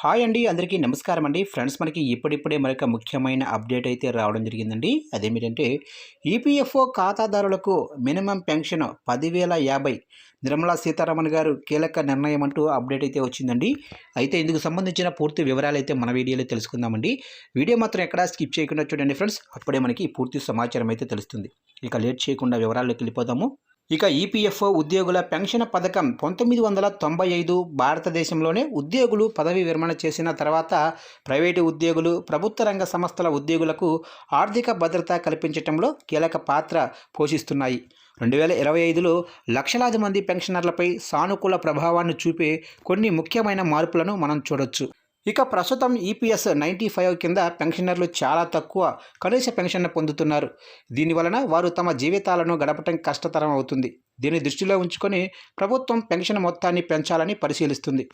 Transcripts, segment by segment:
Hi అండి అందరికీ నమస్కారం అండి. ఫ్రెండ్స్ మనకి ఇప్పుడిప్పుడే మరొక ముఖ్యమైన అప్డేట్ అయితే రావడం జరిగిందండి. అదేమిటంటే ఈపీఎఫ్ఓ ఖాతాదారులకు మినిమం పెన్షన్ పదివేల యాభై. నిర్మలా సీతారామన్ గారు కీలక నిర్ణయం అంటూ అప్డేట్ అయితే వచ్చిందండి. అయితే ఇందుకు సంబంధించిన పూర్తి వివరాలు అయితే మన వీడియోలో తెలుసుకుందామండి. వీడియో మాత్రం ఎక్కడా స్కిప్ చేయకుండా చూడండి ఫ్రెండ్స్. అప్పుడే మనకి పూర్తి సమాచారం అయితే తెలుస్తుంది. ఇక లేట్ చేయకుండా వివరాల్లోకి వెళ్ళిపోదాము. ఇక ఈపీఎఫ్ఓ ఉద్యోగుల పెన్షన్ పథకం పంతొమ్మిది వందల తొంభై ఐదు భారతదేశంలోనే ఉద్యోగులు పదవి విరమణ చేసిన తర్వాత ప్రైవేటు ఉద్యోగులు ప్రభుత్వ రంగ సంస్థల ఉద్యోగులకు ఆర్థిక భద్రత కల్పించడంలో కీలక పాత్ర పోషిస్తున్నాయి. రెండు వేల ఇరవై ఐదులో లక్షలాది మంది పెన్షనర్లపై సానుకూల ప్రభావాన్ని చూపే కొన్ని ముఖ్యమైన మార్పులను మనం చూడొచ్చు. ఇక ప్రస్తుతం ఈపీఎస్ నైంటీ ఫైవ్ కింద పెన్షనర్లు చాలా తక్కువ కనీస పెన్షన్ పొందుతున్నారు. దీనివలన వారు తమ జీవితాలను గడపటం కష్టతరం అవుతుంది. దీన్ని దృష్టిలో ఉంచుకొని ప్రభుత్వం పెన్షన్ మొత్తాన్ని పెంచాలని పరిశీలిస్తుంది.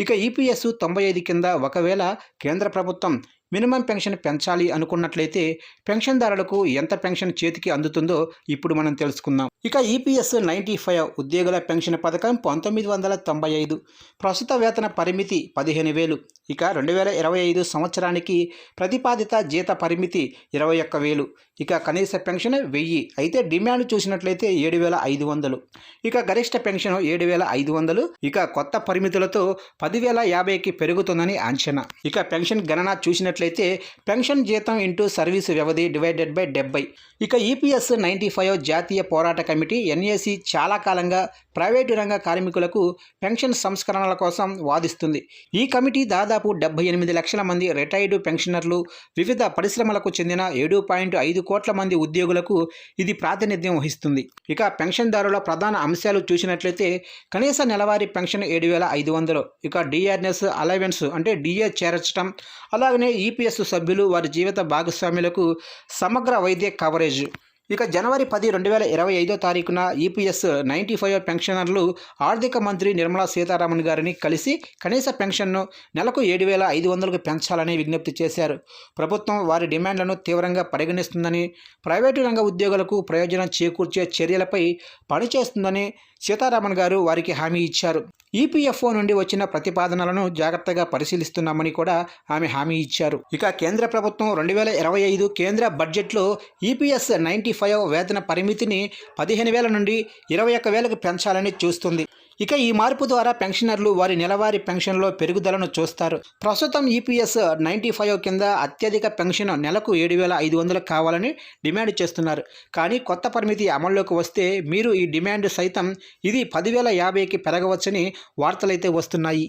ఇక ఈపీఎస్ తొంభై ఐదు కింద ఒకవేళ కేంద్ర ప్రభుత్వం మినిమం పెన్షన్ పెంచాలి అనుకున్నట్లయితే పెన్షన్దారులకు ఎంత పెన్షన్ చేతికి అందుతుందో ఇప్పుడు మనం తెలుసుకుందాం. ఇక ఈపీఎస్ నైంటీ ఫైవ్ ఉద్యోగుల పెన్షన్ పథకం పంతొమ్మిది వందల తొంభై ఐదు. ప్రస్తుత వేతన పరిమితి పదిహేను వేలు. ఇక రెండు వేల ఇరవై ఐదు సంవత్సరానికి ప్రతిపాదిత జీత పరిమితి ఇరవై ఒక్క వేలు. ఇక కనీస పెన్షన్ వెయ్యి. అయితే డిమాండ్ చూసినట్లయితే ఏడు వేల ఐదు వందలు. ఇక గరిష్ట పెన్షన్ ఏడు వేల ఐదు వందలు. ఇక కొత్త పరిమితులతో పదివేల యాభైకి పెరుగుతుందని అంచనా. ఇక పెన్షన్ గణన చూసినట్లయితే పెన్షన్ జీతం ఇంటూ సర్వీసు వ్యవధి డివైడెడ్ బై డెబ్బై. ఇక ఈపీఎస్ నైంటీ ఫైవ్ జాతీయ పోరాట కమిటీ ఎన్ఏసీ చాలా కాలంగా ప్రైవేటు రంగ కార్మికులకు పెన్షన్ సంస్కరణల కోసం వాదిస్తుంది. ఈ కమిటీ దాదాపు డెబ్బై ఎనిమిది లక్షల మంది రిటైర్డ్ పెన్షనర్లు వివిధ పరిశ్రమలకు చెందిన ఏడు పాయింట్ ఐదు కోట్ల మంది ఉద్యోగులకు ఇది ప్రాతినిధ్యం వహిస్తుంది. ఇక పెన్షన్దారుల ప్రధాన అంశాలు చూసినట్లయితే కనీస నెలవారీ పెన్షన్ ఏడు వేల ఐదు వందలు ఇక డిఆర్ఎస్ అలవెన్స్ అంటే డిఏ చేర్చడం అలాగనే ఈపీఎస్ సభ్యులు వారి జీవిత భాగస్వాములకు సమగ్ర వైద్య కవరేజ్. ఇక జనవరి పది రెండు వేల ఇరవై ఐదో తారీఖున ఈపీఎస్ నైంటీ ఫైవ్ పెన్షనర్లు ఆర్థిక మంత్రి నిర్మలా సీతారామన్ గారిని కలిసి కనీస పెన్షన్ను నెలకు ఏడు వేల ఐదు వందలకు పెంచాలని విజ్ఞప్తి చేశారు. ప్రభుత్వం వారి డిమాండ్లను తీవ్రంగా పరిగణిస్తుందని ప్రైవేటు రంగ ఉద్యోగులకు ప్రయోజనం చేకూర్చే చర్యలపై పనిచేస్తుందని సీతారామన్ గారు వారికి హామీ ఇచ్చారు. ఈపీఎఫ్ఓ నుండి వచ్చిన ప్రతిపాదనలను జాగ్రత్తగా పరిశీలిస్తున్నామని కూడా ఆమె హామీ ఇచ్చారు. ఇక కేంద్ర ప్రభుత్వం రెండు వేల ఇరవై ఐదు కేంద్ర బడ్జెట్లో ఈపీఎస్ నైంటీ ఫైవ్ వేతన పరిమితిని పదిహేను వేల నుండి ఇరవై ఒక్క వేలకు పెంచాలని చూస్తుంది. ఇక ఈ మార్పు ద్వారా పెన్షనర్లు వారి నెలవారీ పెన్షన్లో పెరుగుదలను చూస్తారు. ప్రస్తుతం ఈపీఎస్ నైంటీ ఫైవ్ కింద అత్యధిక పెన్షన్ నెలకు ఏడు వేల ఐదు వందలు కావాలని డిమాండ్ చేస్తున్నారు. కానీ కొత్త పరిమితి అమల్లోకి వస్తే మీరు ఈ డిమాండ్ సైతం ఇది పదివేల యాభైకి పెరగవచ్చని వార్తలైతే వస్తున్నాయి.